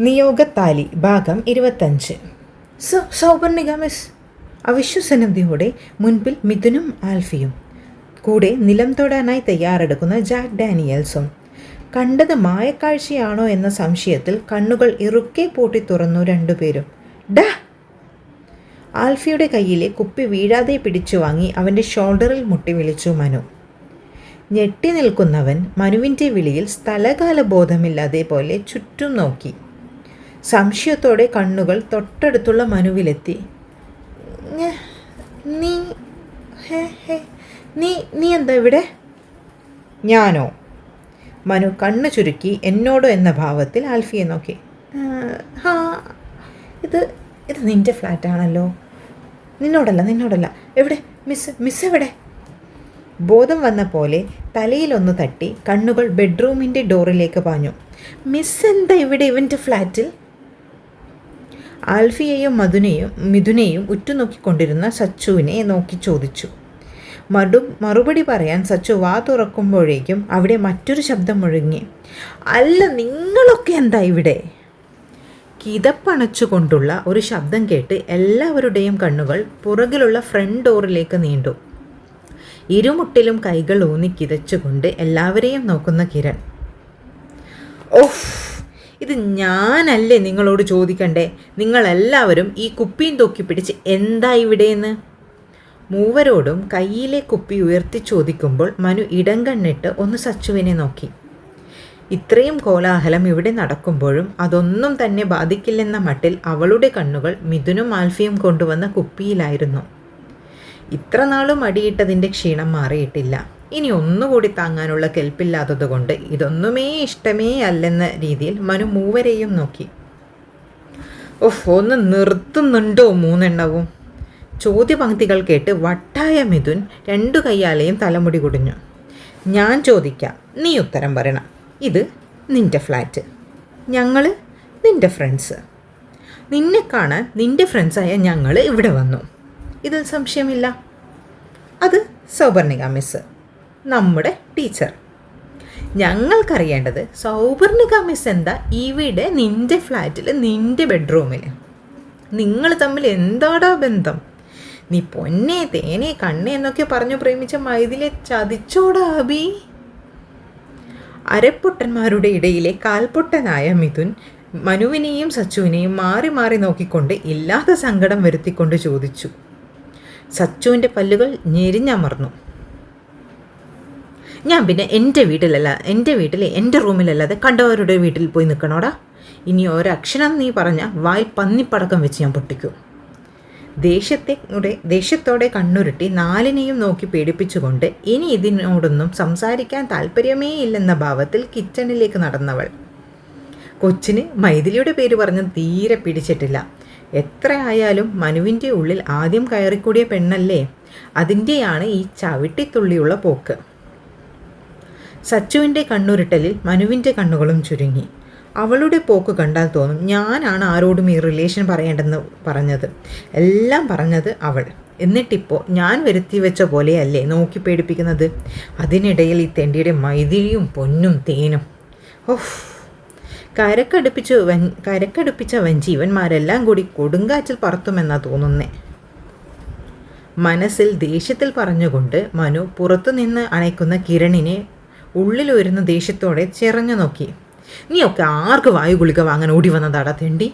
നിയോഗത്താലി ഭാഗം ഇരുപത്തഞ്ച്. So Sauparnika miss അവിശ്വസനതയോടെ മുൻപിൽ മിഥുനും ആൽഫിയും. കൂടെ നിലം തൊടാനായി തയ്യാറെടുക്കുന്ന ജാക്ക് ഡാനിയൽസും. കണ്ടത് മായക്കാഴ്ചയാണോ എന്ന സംശയത്തിൽ കണ്ണുകൾ ഇറുക്കെ പൂട്ടി തുറന്നു രണ്ടുപേരും. ഡാ ആൽഫിയുടെ കയ്യിലെ കുപ്പി വീഴാതെ പിടിച്ചു വാങ്ങി അവന്റെ ഷോൾഡറിൽ മുട്ടി വിളിച്ചു മനു. ഞെട്ടി നിൽക്കുന്നവൻ മനുവിന്റെ വിളിയിൽ സ്ഥലകാല ബോധമില്ലാതെ പോലെ ചുറ്റും നോക്കി. സംശയത്തോടെ കണ്ണുകൾ തൊട്ടടുത്തുള്ള മനുവിലെത്തി. നീ നീ നീ എന്താ ഇവിടെ? ഞാനോ? മനു കണ്ണ് ചുരുക്കി എന്നോടോ എന്ന ഭാവത്തിൽ ആൽഫിയെ നോക്കി. ഹാ ഇത് ഇത് നിന്റെ ഫ്ലാറ്റാണല്ലോ നിന്നോടല്ല നിന്നോടല്ല. എവിടെ? മിസ് മിസ് എവിടെ? ബോധം വന്ന പോലെ തലയിലൊന്ന് തട്ടി കണ്ണുകൾ ബെഡ്റൂമിന്റെ ഡോറിലേക്ക് പാഞ്ഞു. മിസ് എന്താ ഇവിടെ ഇവന്റെ ഫ്ലാറ്റിൽ ആൽഫിയെയും മധുനെയും മിഥുനെയും ഉറ്റുനോക്കിക്കൊണ്ടിരുന്ന സച്ചുവിനെ നോക്കി ചോദിച്ചു. മടു മറുപടി പറയാൻ സച്ചു വാ തുറക്കുമ്പോഴേക്കും അവിടെ മറ്റൊരു ശബ്ദം മുഴങ്ങി. അല്ല നിങ്ങളൊക്കെ എന്താ ഇവിടെ? കിതപ്പണച്ചുകൊണ്ടുള്ള ഒരു ശബ്ദം കേട്ട് എല്ലാവരുടെയും കണ്ണുകൾ പുറകിലുള്ള ഫ്രണ്ട് ഡോറിലേക്ക് നീണ്ടു. ഇരുമുട്ടിലും കൈകൾ ഊന്നി കിതച്ചുകൊണ്ട് എല്ലാവരെയും നോക്കുന്ന കിരൺ. ഓഫ് ഇത് ഞാനല്ലേ നിങ്ങളോട് ചോദിക്കണ്ടേ? നിങ്ങളെല്ലാവരും ഈ കുപ്പിയും തൂക്കി പിടിച്ച് എന്താ ഇവിടെയെന്ന് മൂവരോടും കയ്യിലെ കുപ്പി ഉയർത്തി ചോദിക്കുമ്പോൾ മനു ഇടം കണ്ണിട്ട് ഒന്ന് സച്ചുവിനെ നോക്കി. ഇത്രയും കോലാഹലം ഇവിടെ നടക്കുമ്പോഴും അതൊന്നും തന്നെ ബാധിക്കില്ലെന്ന മട്ടിൽ അവളുടെ കണ്ണുകൾ മിഥുനും ആൽഫിയും കൊണ്ടുവന്ന കുപ്പിയിലായിരുന്നു. ഇത്ര നാളും അടിയിട്ടതിന്റെ ക്ഷീണം മാറിയിട്ടില്ല. ഇനി ഒന്നുകൂടി താങ്ങാനുള്ള കെൽപ്പില്ലാത്തതുകൊണ്ട് ഇതൊന്നുമേ ഇഷ്ടമേ അല്ലെന്ന രീതിയിൽ മനു മൂവരെയും നോക്കി. ഓഹ് ഒന്ന് നിർത്തുന്നുണ്ടോ മൂന്നെണ്ണവും? ചോദ്യപങ്ക്തികൾ കേട്ട് വട്ടായ മിഥുൻ രണ്ടു കയ്യാലെയും തലമുടി കുടിഞ്ഞു. ഞാൻ ചോദിക്കാം നീ ഉത്തരം പറയണം. ഇത് നിന്റെ ഫ്ലാറ്റ് ഞങ്ങൾ നിന്റെ ഫ്രണ്ട്സ് നിന്നെ കാണാൻ നിന്റെ ഫ്രണ്ട്സായ ഞങ്ങൾ ഇവിടെ വന്നു. ഇതിൽ സംശയമില്ല. അത് സൗപർണിക മിസ് നമ്മുടെ ടീച്ചർ ഞങ്ങൾക്കറിയേണ്ടത് സൗപർണിക മിസ് എന്താ ഇവിടെ നിന്റെ ഫ്ലാറ്റിൽ നിന്റെ ബെഡ്റൂമിൽ നിങ്ങൾ തമ്മിൽ എന്താടാ ബന്ധം? നീ പൊന്നെ തേനെ കണ്ണേ എന്നൊക്കെ പറഞ്ഞു പ്രേമിച്ച മൈതിലെ ചതിച്ചോടാ അബി. അരപ്പൊട്ടന്മാരുടെ ഇടയിലെ കാൽപൊട്ടനായ മിഥുൻ മനുവിനെയും സച്ചുവിനെയും മാറി മാറി നോക്കിക്കൊണ്ട് ഇല്ലാത്ത സങ്കടം വരുത്തിക്കൊണ്ട് ചോദിച്ചു. സച്ചുവിന്റെ പല്ലുകൾ ഞെരിഞ്ഞമർന്നു. ഞാൻ പിന്നെ എന്റെ വീട്ടിലല്ല എന്റെ വീട്ടിൽ എന്റെ റൂമിലല്ലാതെ കണ്ടവരുടെ വീട്ടിൽ പോയി നിൽക്കണോടാ ഇനി ഒരക്ഷരം നീ പറഞ്ഞ വായിൽ പന്നിപ്പടക്കം വെച്ച് ഞാൻ പൊട്ടിക്കും. ദേഷ്യത്തെ ദേഷ്യത്തോടെ കണ്ണുരുട്ടി നാലിനെയും നോക്കി പേടിപ്പിച്ചുകൊണ്ട് ഇനി ഇതിനോടൊന്നും സംസാരിക്കാൻ താല്പര്യമേ ഇല്ലെന്ന ഭാവത്തിൽ കിച്ചണിലേക്ക് നടന്നവൾ. കൊച്ചിന് മൈഥിലിയുടെ പേര് പറഞ്ഞ് തീരെ പിടിച്ചിട്ടില്ല. എത്ര ആയാലും മനുവിന്റെ ഉള്ളിൽ ആദ്യം കയറിക്കൂടിയ പെണ്ണല്ലേ? അതിന്റെയാണ് ഈ ചവിട്ടിത്തുള്ളിയുള്ള പോക്ക്. സച്ചുവിന്റെ കണ്ണുരുട്ടലിൽ മനുവിന്റെ കണ്ണുകളും ചുരുങ്ങി. അവളുടെ പോക്ക് കണ്ടാൽ തോന്നും. ഞാനാണ് ആരോടും ഈ റിലേഷൻ പറയേണ്ടെന്ന് പറഞ്ഞത്. എല്ലാം പറഞ്ഞത് അവൾ. എന്നിട്ടിപ്പോൾ ഞാൻ വരുത്തി വെച്ച പോലെയല്ലേ നോക്കി പേടിപ്പിക്കുന്നത്? അതിനിടയിൽ ഈ തെണ്ടിയുടെ മൈതിരിയും പൊന്നും തേനും. ഓഹ് കരക്കടുപ്പിച്ച് വൻ കരക്കടുപ്പിച്ച വഞ്ചീവന്മാരെല്ലാം കൂടി കൊടുങ്കാറ്റിൽ പറത്തുമെന്നാ തോന്നുന്നേ. മനസ്സിൽ ദേഷ്യത്തിൽ പറഞ്ഞുകൊണ്ട് മനു പുറത്തുനിന്ന് അണയ്ക്കുന്ന കിരണിനെ ഉള്ളിലൊരുന്ന ദേഷ്യത്തോടെ ചെറഞ്ഞു നോക്കി. നീയൊക്കെ ആർക്ക് വായു ഗുളിക വാങ്ങാൻ ഓടി വന്നതാടാ തെണ്ടി?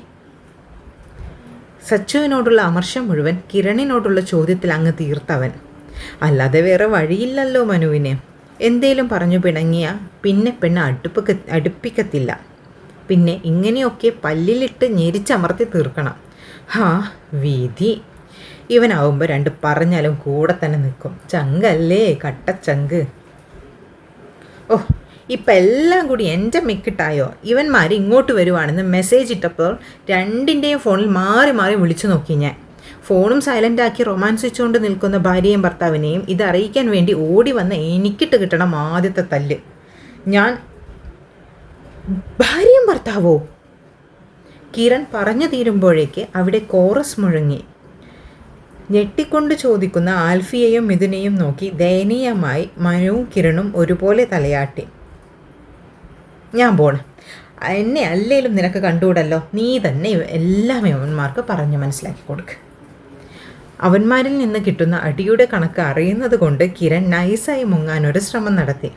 സച്ചുവിനോടുള്ള അമർഷം മുഴുവൻ കിരണിനോടുള്ള ചോദ്യത്തിൽ അങ്ങ് തീർത്തവൻ. അല്ലാതെ വേറെ വഴിയില്ലല്ലോ മനുവിന്. എന്തേലും പറഞ്ഞു പിണങ്ങിയ പിന്നെ പെണ്ണ് അടുപ്പക്ക അടുപ്പിക്കത്തില്ല. പിന്നെ ഇങ്ങനെയൊക്കെ പല്ലിലിട്ട് ഞെരിച്ചമർത്തി തീർക്കണം. ഹാ വീതി. ഇവനാവുമ്പോൾ രണ്ട് പറഞ്ഞാലും കൂടെ തന്നെ നിൽക്കും. ചങ്കല്ലേ കട്ടച്ചങ്ക്. ഓ ഇപ്പം എല്ലാം കൂടി എന്റെ മിക്കിട്ടായോ? ഇവന്മാർ ഇങ്ങോട്ട് വരുവാണെന്ന് മെസ്സേജ് ഇട്ടപ്പോൾ രണ്ടിന്റെയും ഫോണിൽ മാറി മാറി വിളിച്ചു നോക്കി ഞാൻ. ഫോണും സൈലന്റാക്കി റൊമാൻസിച്ചുകൊണ്ട് നിൽക്കുന്ന ഭാര്യയും ഭർത്താവിനെയും ഇത് അറിയിക്കാൻ വേണ്ടി ഓടി വന്ന എനിക്കിട്ട് കിട്ടണം ആദ്യത്തെ തല്ല്. ഞാൻ ഭാര്യയും ഭർത്താവോ? കിരൺ പറഞ്ഞു തീരുമ്പോഴേക്ക് അവിടെ കോറസ് മുഴങ്ങി. ഞെട്ടിക്കൊണ്ട് ചോദിക്കുന്ന ആൽഫിയെയും മിഥുനെയും നോക്കി ദയനീയമായി മനുവും കിരണും ഒരുപോലെ തലയാട്ടി. ഞാൻ പോണ്. എന്നെ അല്ലേലും നിനക്ക് കണ്ടുകൂടല്ലോ? നീ തന്നെ എല്ലാ യവന്മാർക്ക് പറഞ്ഞു മനസ്സിലാക്കി കൊടുക്ക്. അവന്മാരിൽ നിന്ന് കിട്ടുന്ന അടിയുടെ കണക്ക് അറിയുന്നത് കൊണ്ട് കിരൺ നൈസായി മുങ്ങാൻ ഒരു ശ്രമം നടത്തി.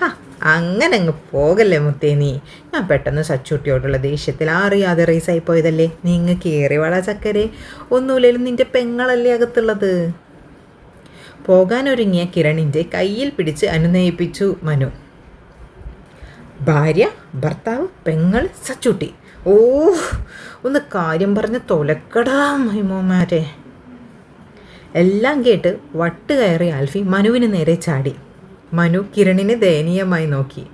ഹാ അങ്ങനെ അങ്ങ് പോകല്ലേ മുത്തേ നീ? ഞാൻ പെട്ടെന്ന് സച്ചൂട്ടിയോടുള്ള ദേഷ്യത്തിൽ അറിയാതെ റേസായി പോയതല്ലേ? നീങ്ങ് കയറി വള ചക്കരെ. ഒന്നുമില്ലേലും നിന്റെ പെങ്ങളല്ലേ അകത്തുള്ളത്? പോകാനൊരുങ്ങിയ കിരണിന്റെ കയ്യിൽ പിടിച്ച് അനുനയിപ്പിച്ചു മനു. ഭാര്യ ഭർത്താവ് പെങ്ങൾ സച്ചുട്ടി. ഓ ഒന്ന് കാര്യം പറഞ്ഞ് തൊലക്കടാ മൈമോമാരെ എല്ലാം കേട്ട് വട്ട് കയറി ആൽഫി മനുവിന് നേരെ ചാടി. മനു കിരണിനെ ദയനീയമായി നോക്കി.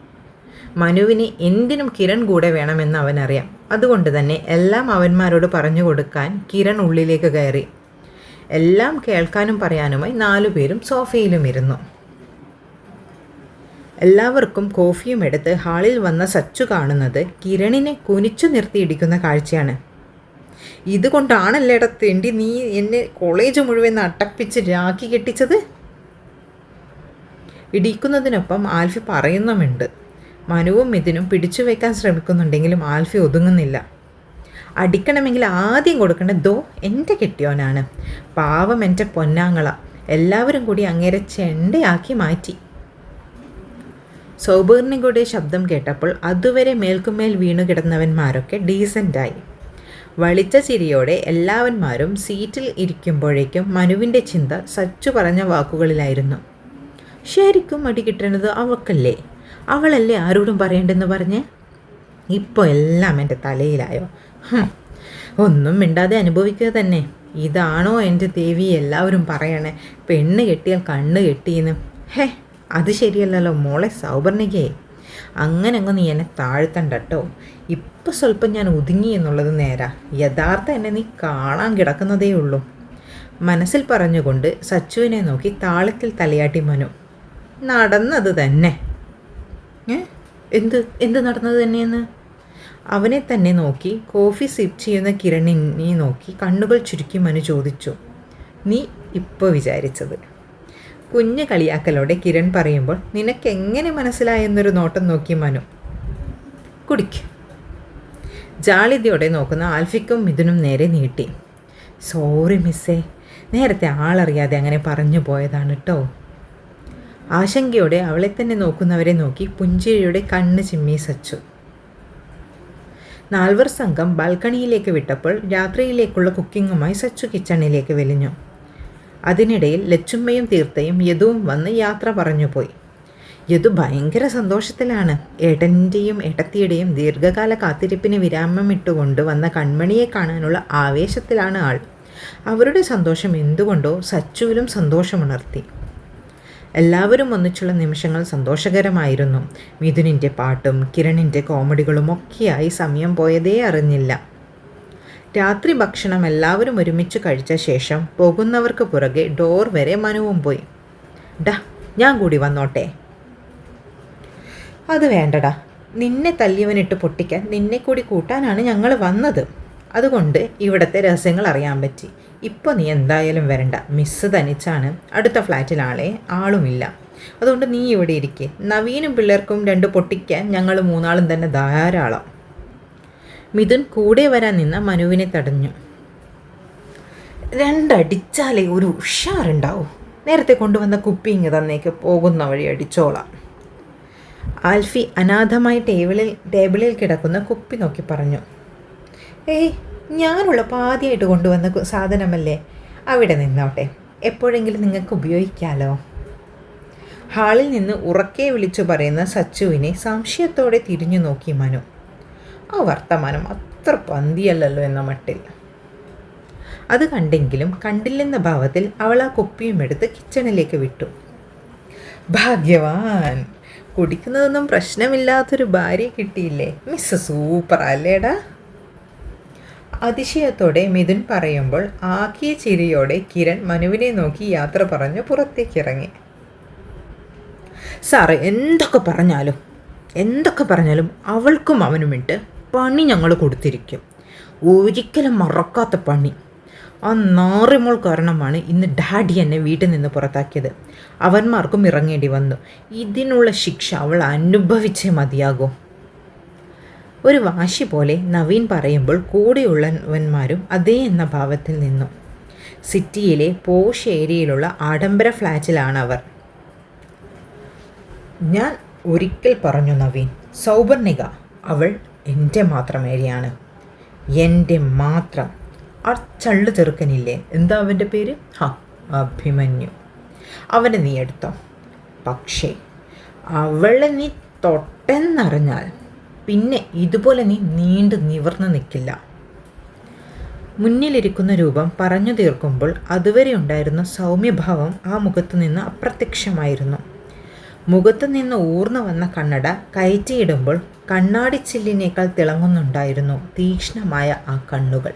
മനുവിന് എന്തിനും കിരൺ കൂടെ വേണമെന്ന് അവനറിയാം. അതുകൊണ്ട് തന്നെ എല്ലാം അവന്മാരോട് പറഞ്ഞു കൊടുക്കാൻ കിരൺ ഉള്ളിലേക്ക് കയറി. എല്ലാം കേൾക്കാനും പറയാനുമായി നാലുപേരും സോഫയിലും ഇരുന്നു. എല്ലാവർക്കും കോഫിയും എടുത്ത് ഹാളിൽ വന്ന സച്ചു കാണുന്നത് കിരണിനെ കുനിച്ചു നിർത്തിയിടിക്കുന്ന കാഴ്ചയാണ്. ഇതുകൊണ്ടാണല്ലേടാ തെണ്ടി നീ എന്നെ കോളേജ് മുഴുവൻ അട്ടപ്പിച്ച് രാഖി കെട്ടിച്ചത്? ഇടിക്കുന്നതിനൊപ്പം ആൽഫി പറയുന്നുമുണ്ട്. മനുവും ഇതിനും പിടിച്ചു വയ്ക്കാൻ ശ്രമിക്കുന്നുണ്ടെങ്കിലും ആൽഫി ഒതുങ്ങുന്നില്ല. അടിക്കണമെങ്കിൽ ആദ്യം കൊടുക്കേണ്ട ദോ എന്റെ കെട്ടിയോനാണ്. പാവം എന്റെ പൊന്നാങ്ങള. എല്ലാവരും കൂടി അങ്ങേരെ ചെണ്ടയാക്കി മാറ്റി. സൗബീറിനിയുടെ ശബ്ദം കേട്ടപ്പോൾ അതുവരെ മേൽക്കുമേൽ വീണുകിടന്നവന്മാരൊക്കെ ഡീസന്റായി. വളിച്ച ചിരിയോടെ എല്ലാവന്മാരും സീറ്റിൽ ഇരിക്കുമ്പോഴേക്കും മനുവിന്റെ ചിന്ത സച്ചു പറഞ്ഞ വാക്കുകളിലായിരുന്നു. ശരിക്കും അടി കിട്ടണത് അവക്കല്ലേ? അവളല്ലേ ആരോടും പറയണ്ടെന്ന് പറഞ്ഞ്? ഇപ്പോൾ എല്ലാം എന്റെ തലയിലായോ? ഒന്നും മിണ്ടാതെ അനുഭവിക്കുക തന്നെ. ഇതാണോ എന്റെ ദേവി എല്ലാവരും പറയണേ? പെണ്ണ് കെട്ടിയാൽ കണ്ണ് കെട്ടിയെന്ന്. ഹേ അത് ശരിയല്ലല്ലോ മോളെ സൗപർണികയെ അങ്ങനെ അങ്ങ് നീ എന്നെ താഴ്ത്തണ്ട കേട്ടോ ഇപ്പം സ്വല്പം ഞാൻ ഒതുങ്ങി എന്നുള്ളത് നേരാ. യഥാർത്ഥ എന്നെ നീ കാണാൻ കിടക്കുന്നതേ ഉള്ളൂ. മനസ്സിൽ പറഞ്ഞുകൊണ്ട് സച്ചുവിനെ നോക്കി താളത്തിൽ തലയാട്ടി മനു. നടന്നത് തന്നെ. എന്ത് എന്ത് നടന്നത് തന്നെയെന്ന്? അവനെ തന്നെ നോക്കി കോഫി സിപ്പ് ചെയ്യുന്ന കിരണിനെ നോക്കി കണ്ണുകൾ ചുരുക്കി മനു ചോദിച്ചു. നീ ഇപ്പോൾ വിചാരിച്ചത്. കുഞ്ഞ് കളിയാക്കലോടെ കിരൺ പറയുമ്പോൾ നിനക്കെങ്ങനെ മനസ്സിലായെന്നൊരു നോട്ടം നോക്കി മനു. കുടിക്ക്. ജാളിതയോടെ നോക്കുന്ന ആൽഫിക്കും മിഥുനും നേരെ നീട്ടി. സോറി മിസ്സേ നേരത്തെ ആളറിയാതെ അങ്ങനെ പറഞ്ഞു പോയതാണ് കേട്ടോ ആശങ്കയോടെ അവളെ തന്നെ നോക്കുന്നവരെ നോക്കി പുഞ്ചിരിയുടെ കണ്ണ് ചിമ്മി സച്ചു. നാൽവർ സംഘം ബാൽക്കണിയിലേക്ക് വിട്ടപ്പോൾ രാത്രിയിലേക്കുള്ള കുക്കിങ്ങുമായി സച്ചു കിച്ചണിലേക്ക് വലിഞ്ഞു. അതിനിടയിൽ ലച്ചുമ്മയും തീർത്തയും യദുവും വന്ന് യാത്ര പറഞ്ഞുപോയി. യദു ഭയങ്കര സന്തോഷത്തിലാണ്. ഏട്ടന്റെയും ഏട്ടത്തിയുടെയും ദീർഘകാല കാത്തിരിപ്പിന് വിരാമമിട്ടുകൊണ്ട് വന്ന കൺമണിയെ കാണാനുള്ള ആവേശത്തിലാണ് ആൾ. അവരുടെ സന്തോഷം എന്തുകൊണ്ടോ സച്ചുവിലും സന്തോഷമുണർത്തി. എല്ലാവരും ഒന്നിച്ചുള്ള നിമിഷങ്ങൾ സന്തോഷകരമായിരുന്നു. മിഥുനിന്റെ പാട്ടും കിരണിന്റെ കോമഡികളും ഒക്കെയായി സമയം പോയതേ അറിഞ്ഞില്ല. രാത്രി ഭക്ഷണം എല്ലാവരും ഒരുമിച്ച് കഴിച്ച ശേഷം പോകുന്നവർക്ക് പുറകെ ഡോർ വരെ മനുവും പോയി. ഡാ ഞാൻ കൂടി വന്നോട്ടെ. അത് വേണ്ടടാ. നിന്നെ തല്ലിയവനിട്ട് പൊട്ടിക്കാൻ നിന്നെ കൂടി കൂട്ടാനാണ് ഞങ്ങൾ വന്നത്. അതുകൊണ്ട് ഇവിടുത്തെ രഹസ്യങ്ങൾ അറിയാൻ പറ്റി. ഇപ്പോൾ നീ എന്തായാലും വരണ്ട. മിസ്സ് തനിച്ചാണ്. അടുത്ത ഫ്ലാറ്റിൽ ആളെ ആളുമില്ല. അതുകൊണ്ട് നീ ഇവിടെ ഇരിക്കേ. നവീനും പിള്ളേർക്കും രണ്ട് പൊട്ടിക്കാൻ ഞങ്ങൾ മൂന്നാളും തന്നെ ധാരാളം. മിഥുൻ കൂടെ വരാൻ നിന്ന മനുവിനെ തടഞ്ഞു. രണ്ടടിച്ചാലേ ഒരു ഉഷാറുണ്ടാവും. നേരത്തെ കൊണ്ടുവന്ന കുപ്പി ഇങ്ങ് തന്നേക്ക് പോകുന്ന വഴി അടിച്ചോളാം. ആൽഫി അനാഥമായി ടേബിളിൽ ടേബിളിൽ കിടക്കുന്ന കുപ്പി നോക്കി പറഞ്ഞു. ഏയ് ഞാനുള്ള പാതിയായിട്ട് കൊണ്ടുവന്ന സാധനമല്ലേ? അവിടെ നിന്നോട്ടെ. എപ്പോഴെങ്കിലും നിങ്ങൾക്ക് ഉപയോഗിക്കാലോ. ഹാളിൽ നിന്ന് ഉറക്കെ വിളിച്ചു പറയുന്ന സച്ചുവിനെ സംശയത്തോടെ തിരിഞ്ഞു നോക്കി മനു. ആ വർത്തമാനം അത്ര പന്തിയല്ലല്ലോ എന്ന മട്ടിൽ. അത് കണ്ടെങ്കിലും കണ്ടില്ലെന്ന ഭാവത്തിൽ അവൾ ആ കുപ്പിയും എടുത്ത് കിച്ചണിലേക്ക് വിട്ടു. ഭാഗ്യവാൻ! കുടിക്കുന്നതൊന്നും പ്രശ്നമില്ലാത്തൊരു ഭാര്യ കിട്ടിയില്ലേ? മിസ് സൂപ്പർ അല്ലേടാ? അതിശയത്തോടെ മിഥുൻ പറയുമ്പോൾ ആക്കിയ ചിരിയോടെ കിരൺ മനുവിനെ നോക്കി യാത്ര പറഞ്ഞു പുറത്തേക്കിറങ്ങി. സാറേ എന്തൊക്കെ പറഞ്ഞാലും എന്തൊക്കെ പറഞ്ഞാലും അവൾക്കും അവനുമിട്ട് പണി ഞങ്ങൾ കൊടുത്തിരിക്കും. ഒരിക്കലും മറക്കാത്ത പണി. ആ നാറിമോൾ കാരണമാണ് ഇന്ന് ഡാഡി എന്നെ വീട്ടിൽ നിന്ന് പുറത്താക്കിയത്. അവന്മാർക്കും ഇറങ്ങേണ്ടി വന്നു. ഇതിനുള്ള ശിക്ഷ അവൾ അനുഭവിച്ചേ മതിയാകും. ഒരു വാശി പോലെ നവീൻ പറയുമ്പോൾ കൂടെയുള്ളവന്മാരും അതേ എന്ന ഭാവത്തിൽ നിന്നു. സിറ്റിയിലെ പോഷ് ഏരിയയിലുള്ള ആഡംബര ഫ്ലാറ്റിലാണ് അവർ. ഞാൻ ഒരിക്കൽ പറഞ്ഞു നവീൻ സൗപർണിക അവൾ എന്റെ മാത്രം ഏരിയയാണ്. എന്റെ മാത്രം. ആ ചള്ളു ചെറുക്കനില്ലേ? എന്താ അവന്റെ പേര്? ഹാ അഭിമന്യു. അവനെ നീ എടുത്തോ. പക്ഷേ അവളെ നീ തൊട്ടെന്നറിഞ്ഞാൽ പിന്നെ ഇതുപോലെ നീ നീണ്ടു നിവർന്നു നിൽക്കില്ല മുന്നിലിരിക്കുന്ന രൂപം പറഞ്ഞു തീർക്കുമ്പോൾ അതുവരെ ഉണ്ടായിരുന്ന സൗമ്യഭാവം ആ മുഖത്തു നിന്ന് അപ്രത്യക്ഷമായിരുന്നു. മുഖത്തു നിന്ന് ഊർന്നു വന്ന കണ്ണട കയറ്റിയിടുമ്പോൾ കണ്ണാടിച്ചില്ലിനേക്കാൾ തിളങ്ങുന്നുണ്ടായിരുന്നു തീക്ഷ്ണമായ ആ കണ്ണുകൾ.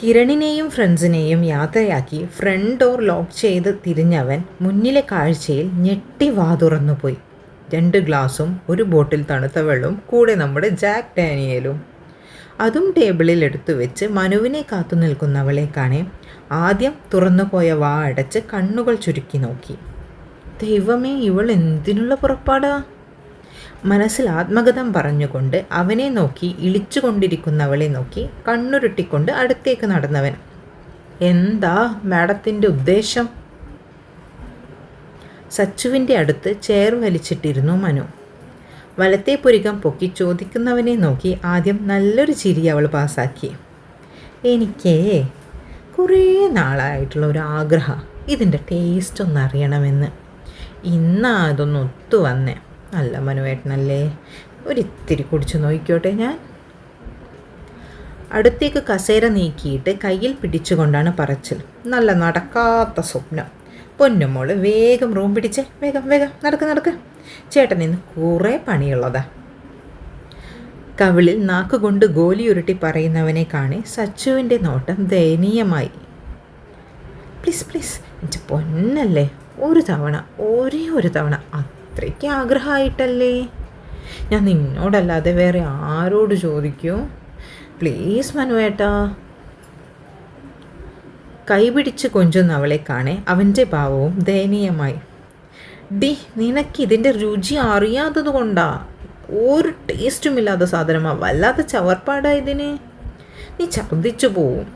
കിരണിനെയും ഫ്രണ്ട്സിനെയും യാത്രയാക്കി ഫ്രണ്ട് ഡോർ ലോക്ക് ചെയ്ത് തിരിഞ്ഞവൻ മുന്നിലെ കാഴ്ചയിൽ ഞെട്ടി വാതുറന്നുപോയി രണ്ട് ഗ്ലാസും ഒരു ബോട്ടിൽ തണുത്ത വെള്ളവും കൂടെ നമ്മുടെ ജാക്ക് ഡാനിയലും. അതും ടേബിളിൽ എടുത്തു വെച്ച് മനുവിനെ കാത്തു നിൽക്കുന്നവളെ കാണേ ആദ്യം തുറന്നുപോയ വാ അടച്ച് കണ്ണുകൾ ചുരുക്കി നോക്കി. ദൈവമേ ഇവൾ എന്തിനുള്ള പുറപ്പാടാ? മനസ്സിൽ ആത്മഗതം പറഞ്ഞുകൊണ്ട് അവനെ നോക്കി ഇളിച്ചുകൊണ്ടിരിക്കുന്നവളെ നോക്കി കണ്ണുരുട്ടിക്കൊണ്ട് അടുത്തേക്ക് നടന്നവൻ. എന്താ മാഡത്തിന്റെ ഉദ്ദേശം? സച്ചുവിന്റെ അടുത്ത് ചെയർ വലിച്ചിട്ടിരുന്നു മനു. വലത്തെ പുരികം പൊക്കി ചോദിക്കുന്നവനെ നോക്കി ആദ്യം നല്ലൊരു ചിരി അവൾ പാസാക്കി. എനിക്കേ കുറേ നാളായിട്ടുള്ള ഒരു ആഗ്രഹം. ഇതിന്റെ ടേസ്റ്റ് ഒന്ന് അറിയണമെന്ന്. ഇന്നാ അതൊന്ന് ഒത്തു വന്നേ. അല്ല മനുവേട്ടനല്ലേ ഒരിത്തിരി കുടിച്ചു നോക്കിക്കോട്ടെ ഞാൻ. അടുത്തേക്ക് കസേര നീക്കിയിട്ട് കയ്യിൽ പിടിച്ചുകൊണ്ടാണ് പറച്ചിൽ. നല്ല നടക്കാത്ത സ്വപ്നം. പൊന്നുമോൾ വേഗം റൂം പിടിച്ച്. വേഗം വേഗം നടക്ക് നടക്ക്. ചേട്ടൻ ഇന്ന് കുറേ പണിയുള്ളതാ. കവിളിൽ നാക്കുകൊണ്ട് ഗോലി ഉരുട്ടി പറയുന്നവനെ കാണി സച്ചുവിന്റെ നോട്ടം ദയനീയമായി. പ്ലീസ് പ്ലീസ് എന്റെ പൊന്നല്ലേ ഒരു തവണ ഒരേ ഒരു തവണ അത്രയ്ക്ക് ആഗ്രഹമായിട്ടല്ലേ? ഞാൻ നിന്നോടല്ലാതെ വേറെ ആരോട് ചോദിക്കൂ? പ്ലീസ് മനുവേട്ടാ. കൈപിടിച്ച് കൊഞ്ചുന്ന അവളെ കാണെ അവന്റെ ഭാവവും ദയനീയമായി. ഡി നിനക്ക് ഇതിന്റെ രുചി അറിയാത്തത് കൊണ്ടാ? ഒരു ടേസ്റ്റുമില്ലാത്ത സാധനമാ വല്ലാത്ത ചവർപ്പാടാ ഇതിന്. നീ ഛർദ്ദിച്ചു പോവും.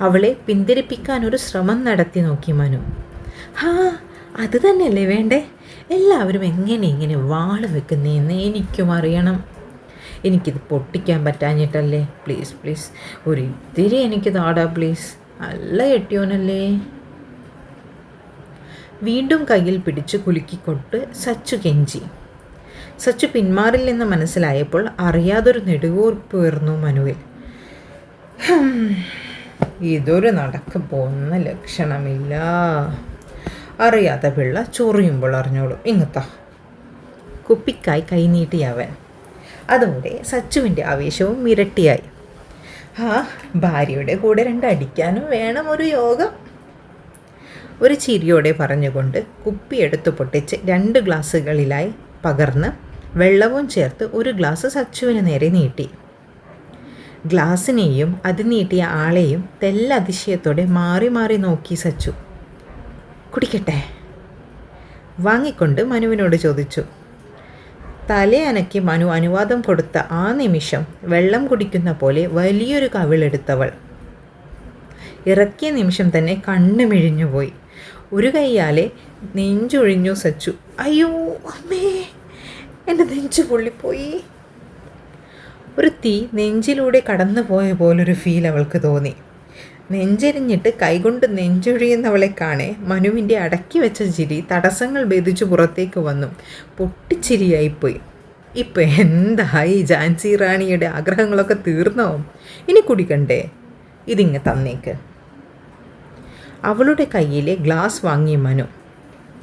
അവളെ പിന്തിരിപ്പിക്കാൻ ഒരു ശ്രമം നടത്തി നോക്കി മനു. ഹാ അത് തന്നെയല്ലേ വേണ്ടേ? എല്ലാവരും എങ്ങനെ ഇങ്ങനെ വാൾ വെക്കുന്നതെന്ന് എനിക്കും അറിയണം. എനിക്കിത് പൊട്ടിക്കാൻ പറ്റാഞ്ഞിട്ടല്ലേ? പ്ലീസ് പ്ലീസ് ഒരു ഇത്തിരി എനിക്ക് താടാ പ്ലീസ് നല്ല കെട്ടിയോനല്ലേ. വീണ്ടും കയ്യിൽ പിടിച്ച് കുലുക്കിക്കൊണ്ട് സച്ചു കെഞ്ചി. സച്ചു പിന്മാറില്ലെന്ന് മനസ്സിലായപ്പോൾ അറിയാതൊരു നെടുവോർപ്പ് ഉയർന്നു മനുവിൽ. ഇതൊരു നടക്ക് പോകുന്ന ലക്ഷണമില്ല. അറിയാത്ത പിള്ള ചൊറിയുമ്പോൾ അറിഞ്ഞോളൂ. ഇങ്ങത്താ. കുപ്പിക്കായി കൈനീട്ടി അവൻ. അതോടെ സച്ചുവിന്റെ ആവേശവും ഇരട്ടിയായി. ആ ഭാര്യയുടെ കൂടെ രണ്ട് അടിക്കാനും വേണം ഒരു യോഗം. ഒരു ചിരിയോടെ പറഞ്ഞുകൊണ്ട് കുപ്പി എടുത്തു പൊട്ടിച്ച് രണ്ട് ഗ്ലാസ്സുകളിലായി പകർന്ന് വെള്ളവും ചേർത്ത് ഒരു ഗ്ലാസ് സച്ചുവിന് നേരെ നീട്ടി. ഗ്ലാസ്സിനെയും അത് നീട്ടിയ ആളെയും തെല്ലതിശയത്തോടെ മാറി മാറി നോക്കി സച്ചു. കുടിക്കട്ടെ. വാങ്ങിക്കൊണ്ട് മനുവിനോട് ചോദിച്ചു. തലയനക്കി മനു അനുവാദം കൊടുത്ത ആ നിമിഷം വെള്ളം കുടിക്കുന്ന പോലെ വലിയൊരു കവിളെടുത്തവൾ ഇറക്കിയ നിമിഷം തന്നെ കണ്ണു മിഴിഞ്ഞുപോയി ഒരു കൈയാലെ നെഞ്ചൊഴിഞ്ഞു സച്ചു. അയ്യോ അമ്മേ എന്റെ നെഞ്ചു പൊള്ളിപ്പോയി. ഒരു തീ നെഞ്ചിലൂടെ കടന്നു പോയ പോലൊരു ഫീൽ അവൾക്ക് തോന്നി. നെഞ്ചെരിഞ്ഞിട്ട് കൈകൊണ്ട് നെഞ്ചൊഴിയുന്നവളെ കാണെ മനുവിന്റെ അടക്കി വെച്ച ചിരി തടസ്സങ്ങൾ ഭേദിച്ചു പുറത്തേക്ക് വന്നു. പൊട്ടിച്ചിരിയായിപ്പോയി. ഇപ്പം എന്തായി ജാൻസി റാണിയുടെ ആഗ്രഹങ്ങളൊക്കെ തീർന്നോ? ഇനി കുടിക്കണ്ടേ? ഇതിങ്ങ് തന്നേക്ക്. അവളുടെ കയ്യിലെ ഗ്ലാസ് വാങ്ങി മനു.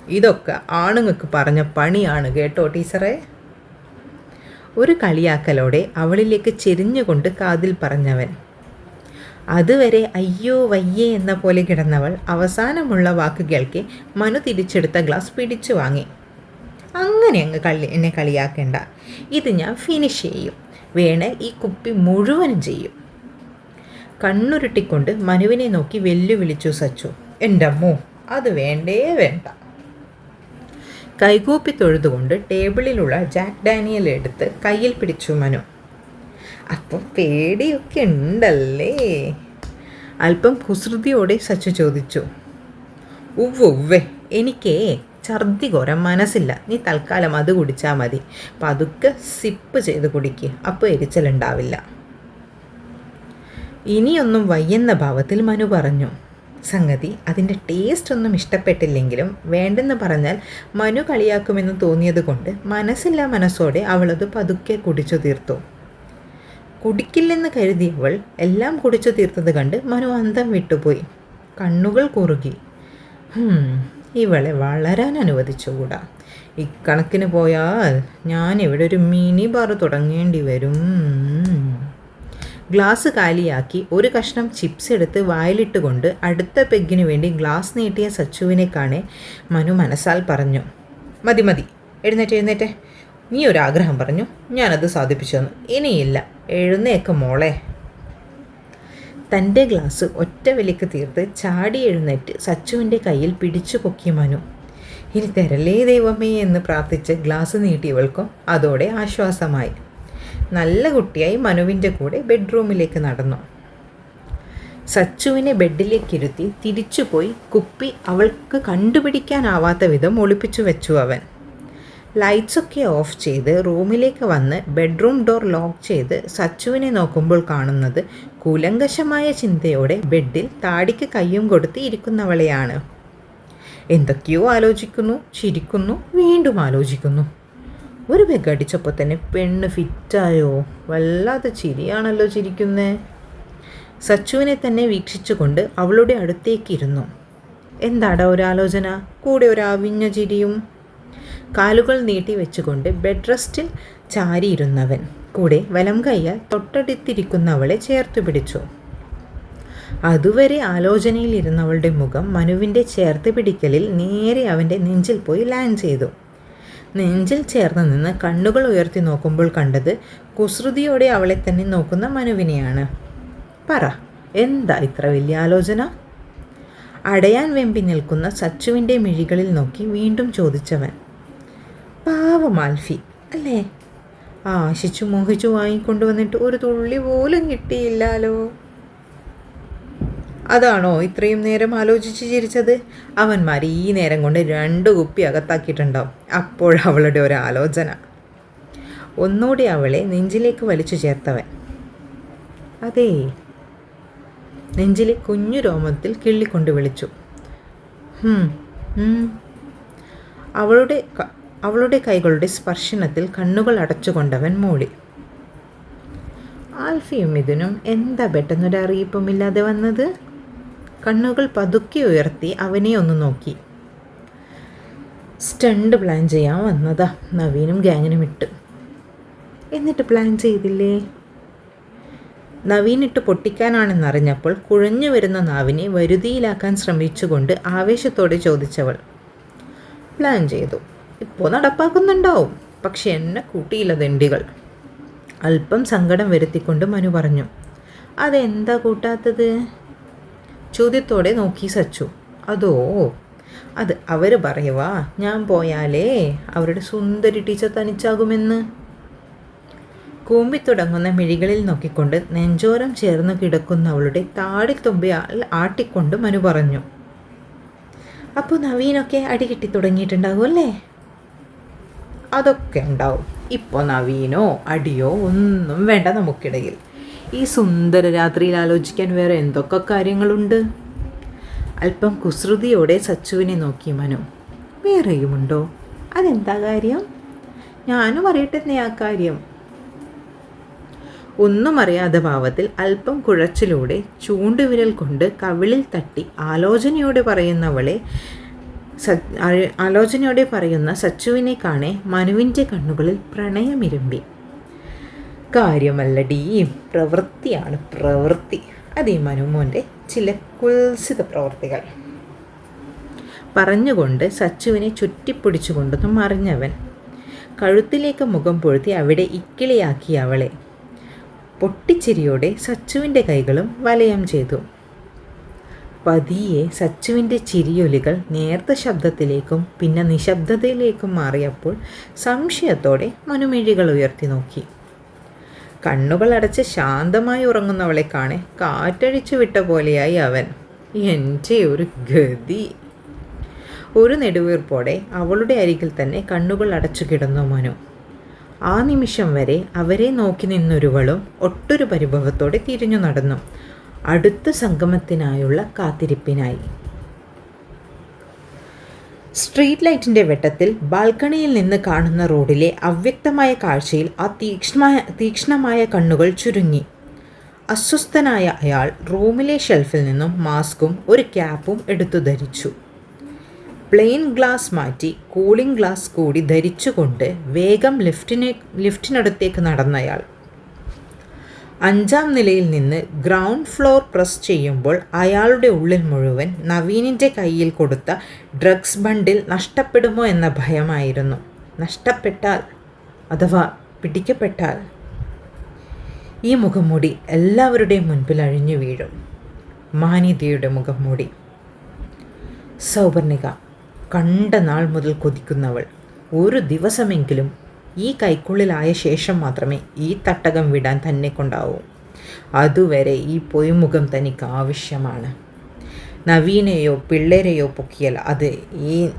ഇതൊക്കെ ആണുങ്ങൾക്ക് പറഞ്ഞ പണിയാണ് കേട്ടോ ടീച്ചറെ. ഒരു കളിയാക്കലോടെ അവളിലേക്ക് ചെരിഞ്ഞുകൊണ്ട് കാതിൽ പറഞ്ഞവൻ. അതുവരെ അയ്യോ വയ്യേ എന്ന പോലെ കിടന്നവൾ അവസാനമുള്ള വാക്ക് കേൾക്കെ മനു തിരിച്ചെടുത്ത ഗ്ലാസ് പിടിച്ചു വാങ്ങി. അങ്ങനെ അങ്ങ് കളി എന്നെ കളിയാക്കേണ്ട. ഇത് ഞാൻ ഫിനിഷ് ചെയ്യും. വേണ ഈ കുപ്പി മുഴുവനും ചെയ്യും. കണ്ണുരുട്ടിക്കൊണ്ട് മനുവിനെ നോക്കി വെല്ലുവിളിച്ചു സച്ചു. എന്റെ അമ്മോ അത് വേണ്ടേ വേണ്ട. കൈകൂപ്പി തൊഴുതുകൊണ്ട് ടേബിളിലുള്ള ജാക്ക് ഡാനിയൽ എടുത്ത് കയ്യിൽ പിടിച്ചു മനു. അപ്പം പേടിയൊക്കെ ഉണ്ടല്ലേ? അല്പം കുസൃതിയോടെ സച്ചു ചോദിച്ചു. ഉവ്വ് ഉവ്വേ എനിക്കേ ഛർദി കുറം മനസ്സില്ല. നീ തൽക്കാലം അത് കുടിച്ചാൽ മതി. പതുക്കെ സിപ്പ് ചെയ്ത് കുടിക്കുക അപ്പോൾ എരിച്ചലുണ്ടാവില്ല. ഇനിയൊന്നും വയ്യെന്ന ഭാവത്തിൽ മനു പറഞ്ഞു. സംഗതി അതിന്റെ ടേസ്റ്റ് ഒന്നും ഇഷ്ടപ്പെട്ടില്ലെങ്കിലും വേണ്ടെന്ന് പറഞ്ഞാൽ മനു കളിയാക്കുമെന്ന് തോന്നിയത് കൊണ്ട് മനസ്സില്ലാ മനസ്സോടെ അവളത് പതുക്കെ കുടിച്ചു തീർത്തു കുടിക്കില്ലെന്ന് കരുതിയവൾ എല്ലാം കുടിച്ചു തീർത്തത് കണ്ട് മനു അന്തം വിട്ടുപോയി. കണ്ണുകൾ കുറുകി. ഇവളെ വളരാൻ അനുവദിച്ചുകൂടാ. ഇക്കണക്കിന് പോയാൽ ഞാൻ ഇവിടെ ഒരു മിനി ബാർ തുടങ്ങേണ്ടി വരും. ഗ്ലാസ് കാലിയാക്കി ഒരു കഷ്ണം ചിപ്സ് എടുത്ത് വായിലിട്ടുകൊണ്ട് അടുത്ത പെഗ്ഗിനു വേണ്ടി ഗ്ലാസ് നീട്ടിയ സച്ചുവിനെ കാണെ മനു മനസ്സാൽ പറഞ്ഞു. മതി മതി എഴുന്നേറ്റ് എഴുന്നേറ്റെ. നീ ഒരു ആഗ്രഹം പറഞ്ഞു. ഞാനത് സാധിപ്പിച്ചു തന്നു ഇനിയില്ല. എഴുന്നേക്ക് മോളെ. തന്റെ ഗ്ലാസ് ഒറ്റ വിലക്ക് തീർത്ത് ചാടി എഴുന്നേറ്റ് സച്ചുവിന്റെ കയ്യിൽ പിടിച്ചു പൊക്കി മനു. ഇനി തരലേ ദൈവമേ എന്ന് പ്രാർത്ഥിച്ച് ഗ്ലാസ് നീട്ടിയവൾക്കും അതോടെ ആശ്വാസമായി. നല്ല കുട്ടിയായി മനുവിന്റെ കൂടെ ബെഡ്റൂമിലേക്ക് നടന്നു. സച്ചുവിനെ ബെഡിലേക്കിരുത്തി തിരിച്ചുപോയി കുപ്പി അവൾക്ക് കണ്ടുപിടിക്കാനാവാത്ത വിധം ഒളിപ്പിച്ചു വെച്ചു അവൻ. ലൈറ്റ്സൊക്കെ ഓഫ് ചെയ്ത് റൂമിലേക്ക് വന്ന് ബെഡ്റൂം ഡോർ ലോക്ക് ചെയ്ത് സച്ചുവിനെ നോക്കുമ്പോൾ കാണുന്നത് കൂലങ്കശമായ ചിന്തയോടെ ബെഡിൽ താടിക്ക് കയ്യും കൊടുത്ത് ഇരിക്കുന്നവളെയാണ്. എന്തൊക്കെയോ ആലോചിക്കുന്നു ചിരിക്കുന്നു വീണ്ടും ആലോചിക്കുന്നു. ഒരു ബെഗ് അടിച്ചപ്പോൾ തന്നെ പെണ്ണ് ഫിറ്റായോ? വല്ലാതെ ചിരിയാണല്ലോ ചിരിക്കുന്നേ. സച്ചുവിനെ തന്നെ വീക്ഷിച്ചുകൊണ്ട് അവളുടെ അടുത്തേക്കിരുന്നു എന്താടാ ഒരാലോചന? കൂടെ ഒരു അവിഞ്ഞ ചിരിയും കാലുകൾ നീട്ടി വെച്ചുകൊണ്ട് ബെഡ് റെസ്റ്റിൽ ചാരിയിരുന്നവൻ. കൂടെ വലം കയ്യാൽ തൊട്ടടുത്തിരിക്കുന്നവളെ ചേർത്തു പിടിച്ചു. അതുവരെ ആലോചനയിലിരുന്നവളുടെ മുഖം മനുവിന്റെ ചേർത്ത് പിടിക്കലിൽ നേരെ അവന്റെ നെഞ്ചിൽ പോയി ലാൻഡ് ചെയ്തു. നെഞ്ചിൽ ചേർന്ന് നിന്ന് കണ്ണുകൾ ഉയർത്തി നോക്കുമ്പോൾ കണ്ടത് കുസൃതിയോടെ അവളെ തന്നെ നോക്കുന്ന മനുവിനെയാണ്. പറ എന്താ ഇത്ര വലിയ ആലോചന? അടയാൻ വെമ്പി നിൽക്കുന്ന സച്ചുവിന്റെ മിഴികളിൽ നോക്കി വീണ്ടും ചോദിച്ചവൻ. പാവം ആൽഫി അല്ലേ? ആശിച്ചു മോഹിച്ചു വാങ്ങിക്കൊണ്ടുവന്നിട്ട് ഒരു തുള്ളി പോലും കിട്ടിയില്ലാലോ? അതാണോ ഇത്രയും നേരം ആലോചിച്ച് ചിരിച്ചത്? അവന്മാർ ഈ നേരം കൊണ്ട് രണ്ട് കുപ്പി അകത്താക്കിയിട്ടുണ്ടാവും. അപ്പോഴവളുടെ ഒരു ആലോചന. ഒന്നുകൂടി അവളെ നെഞ്ചിലേക്ക് വലിച്ചു ചേർത്തവൻ. അതേ. നെഞ്ചിലെ കുഞ്ഞു രോമത്തിൽ കിള്ളിക്കൊണ്ട് വിളിച്ചു. അവളുടെ അവളുടെ കൈകളുടെ സ്പർശനത്തിൽ കണ്ണുകൾ അടച്ചുകൊണ്ടവൻ മൂളി ആൽഫിയും ഇതിനും എന്താ പെട്ടെന്നൊരു അറിയിപ്പുമില്ലാതെ വന്നത്? കണ്ണുകൾ പതുക്കെ ഉയർത്തി അവനെ ഒന്ന് നോക്കി. സ്റ്റണ്ട് പ്ലാൻ ചെയ്യാൻ വന്നതാ. നവീനും ഗ്യാങ്ങിനും ഇട്ട്. എന്നിട്ട് പ്ലാൻ ചെയ്തില്ലേ? നവീനിട്ട് പൊട്ടിക്കാനാണെന്നറിഞ്ഞപ്പോൾ കുഴഞ്ഞു വരുന്ന നാവിനെ വരുതിയിലാക്കാൻ ശ്രമിച്ചുകൊണ്ട് ആവേശത്തോടെ ചോദിച്ചവൾ. പ്ലാൻ ചെയ്തു. ഇപ്പോൾ നടപ്പാക്കുന്നുണ്ടാവും. പക്ഷെ എന്നെ കൂട്ടിയില്ല ദണ്ഡികൾ. അല്പം സങ്കടം വരുത്തിക്കൊണ്ട് മനു പറഞ്ഞു അതെന്താ കൂട്ടാത്തത്? ചോദ്യത്തോടെ നോക്കി സച്ചു അതോ? അത് അവർ പറയുവാ ഞാൻ പോയാലേ അവരുടെ സുന്ദരി ടീച്ചർ തനിച്ചാകുമെന്ന്. കൂമ്പിത്തുടങ്ങുന്ന മിഴികളിൽ നോക്കിക്കൊണ്ട് നെഞ്ചോരം ചേർന്ന് കിടക്കുന്ന അവളുടെ താടിത്തുമ്പി ആട്ടിക്കൊണ്ട് മനു പറഞ്ഞു അപ്പോൾ നവീനൊക്കെ അടി കിട്ടി തുടങ്ങിയിട്ടുണ്ടാകും അല്ലേ? അതൊക്കെ ഉണ്ടാവും. ഇപ്പോൾ നവീനോ അടിയോ ഒന്നും വേണ്ട നമുക്കിടയിൽ. ഈ സുന്ദര രാത്രിയിൽ ആലോചിക്കാൻ വേറെ എന്തൊക്കെ കാര്യങ്ങളുണ്ട്? അല്പം കുസൃതിയോടെ സച്ചുവിനെ നോക്കി മനു. വേറെയുമുണ്ടോ? അതെന്താ കാര്യം? ഞാനും അറിയട്ടെ ആ കാര്യം. ഒന്നും അറിയാത്ത ഭാവത്തിൽ അല്പം കുഴച്ചിലൂടെ ചൂണ്ടുവിരൽ കൊണ്ട് കവിളിൽ തട്ടി ആലോചനയോടെ പറയുന്നവളെ ആലോചനയോടെ പറയുന്ന സച്ചുവിനെ കാണെ മനുവിന്റെ കണ്ണുകളിൽ പ്രണയമിരമ്പി. കാര്യമല്ലടി പ്രവൃത്തിയാണ് പ്രവൃത്തി. അതീ മനുമോന്റെ ചില കുൽസിത പ്രവൃത്തികൾ. പറഞ്ഞുകൊണ്ട് സച്ചുവിനെ ചുറ്റിപ്പിടിച്ചുകൊണ്ടൊന്നും മറിഞ്ഞവൻ. കഴുത്തിലേക്ക് മുഖം പൊഴുത്തി അവിടെ ഇക്കിളിയാക്കി അവളെ. പൊട്ടിച്ചിരിയോടെ സച്ചുവിന്റെ കൈകളും വലയം ചെയ്തു. പതിയെ സച്ചുവിന്റെ ചിരിയൊലികൾ നേർത്ത ശബ്ദത്തിലേക്കും പിന്നെ നിശബ്ദതയിലേക്കും മാറിയപ്പോൾ സംശയത്തോടെ മനുമിഴികൾ ഉയർത്തി നോക്കി. കണ്ണുകൾ അടച്ച് ശാന്തമായി ഉറങ്ങുന്നവളെ കാണെ കാറ്റഴിച്ചു വിട്ട പോലെയായി അവൻ. എന്റെ ഒരു ഗതി. ഒരു നെടുവീർപ്പോടെ അവളുടെ അരികിൽ തന്നെ കണ്ണുകൾ അടച്ചു കിടന്നു മനു. ആ നിമിഷം വരെ അവരെ നോക്കി നിന്നൊരുവളും ഒട്ടൊരു പരിഭവത്തോടെ തിരിഞ്ഞു നടന്നു. അടുത്ത സംഗമത്തിനായുള്ള കാത്തിരിപ്പിനായി. സ്ട്രീറ്റ് ലൈറ്റിന്റെ വെട്ടത്തിൽ ബാൽക്കണിയിൽ നിന്ന് കാണുന്ന റോഡിലെ അവ്യക്തമായ കാഴ്ചയിൽ ആ തീക്ഷ്ണമായ തീക്ഷ്ണമായ കണ്ണുകൾ ചുരുങ്ങി. അസ്വസ്ഥനായ അയാൾ റൂമിലെ ഷെൽഫിൽ നിന്നും മാസ്കും ഒരു ക്യാപ്പും എടുത്തു ധരിച്ചു. പ്ലെയിൻ ഗ്ലാസ് മാറ്റി കൂളിംഗ് ഗ്ലാസ് കൂടി ധരിച്ചുകൊണ്ട് വേഗം ലിഫ്റ്റിനെ ലിഫ്റ്റിനടുത്തേക്ക് നടന്നയാൾ. അഞ്ചാം നിലയിൽ നിന്ന് ഗ്രൗണ്ട് ഫ്ലോർ പ്രസ് ചെയ്യുമ്പോൾ അയാളുടെ ഉള്ളിൽ മുഴുവൻ നവീനിന്റെ കയ്യിൽ കൊടുത്ത ഡ്രഗ്സ് ബണ്ടിൽ നഷ്ടപ്പെടുമോ എന്ന ഭയമായിരുന്നു. നഷ്ടപ്പെട്ടാൽ അഥവാ പിടിക്കപ്പെട്ടാൽ ഈ മുഖംമൂടി എല്ലാവരുടെയും മുൻപിൽ അഴിഞ്ഞു വീഴും. മാനിതയുടെ മുഖംമൂടി. സൗപർണിക കണ്ട നാൾ മുതൽ കൊതിക്കുന്നവൾ. ഒരു ദിവസമെങ്കിലും ഈ കൈക്കുള്ളിലായ ശേഷം മാത്രമേ ഈ തട്ടകം വിടാൻ തന്നെ കൊണ്ടാവൂ. അതുവരെ ഈ പൊയ്മുഖം തനിക്ക് ആവശ്യമാണ്. നവീനെയോ പിള്ളേരെയോ പൊക്കിയാൽ അത് ഈ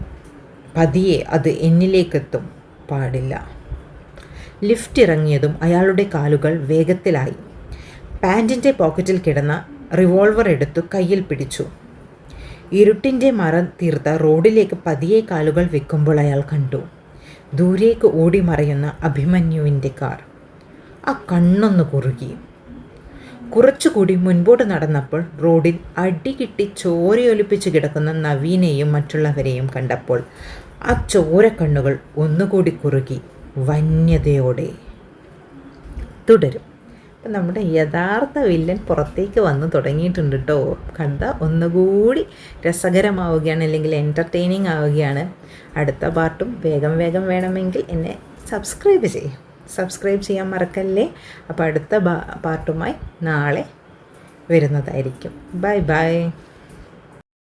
പതിയെ അത് എന്നിലേക്കെത്തും. പാടില്ല. ലിഫ്റ്റ് ഇറങ്ങിയതും അയാളുടെ കാലുകൾ വേഗത്തിലായി. പാന്റിന്റെ പോക്കറ്റിൽ കിടന്ന റിവോൾവർ എടുത്തു കയ്യിൽ പിടിച്ചു. ഇരുട്ടിന്റെ മറം തീർത്ത റോഡിലേക്ക് പതിയെ കാലുകൾ വെക്കുമ്പോൾ അയാൾ കണ്ടു. ദൂരേക്ക് ഓടി മറയുന്ന അഭിമന്യുവിന്റെ കാർ. ആ കണ്ണൊന്ന് കുറുകി. കുറച്ചുകൂടി മുൻപോട്ട് നടന്നപ്പോൾ റോഡിൽ അടികിട്ടി ചോരയൊലിപ്പിച്ച് കിടക്കുന്ന നവീനെയും മറ്റുള്ളവരെയും കണ്ടപ്പോൾ ആ ചോരക്കണ്ണുകൾ ഒന്നുകൂടി കുറുകി വന്യതയോടെ. തുടരും. അപ്പം നമ്മുടെ യഥാർത്ഥ വില്ലൻ പുറത്തേക്ക് വന്ന് തുടങ്ങിയിട്ടുണ്ട് കേട്ടോ കണ്ട ഒന്നുകൂടി രസകരമാവുകയാണ് അല്ലെങ്കിൽ എന്റർടൈനിങ് ആവുകയാണ്. അടുത്ത പാർട്ടും വേഗം വേഗം വേണമെങ്കിൽ എന്നെ സബ്സ്ക്രൈബ് ചെയ്യും. സബ്സ്ക്രൈബ് ചെയ്യാൻ മറക്കല്ലേ? അപ്പോൾ അടുത്ത പാർട്ടുമായി നാളെ വരുന്നതായിരിക്കും. Bye bye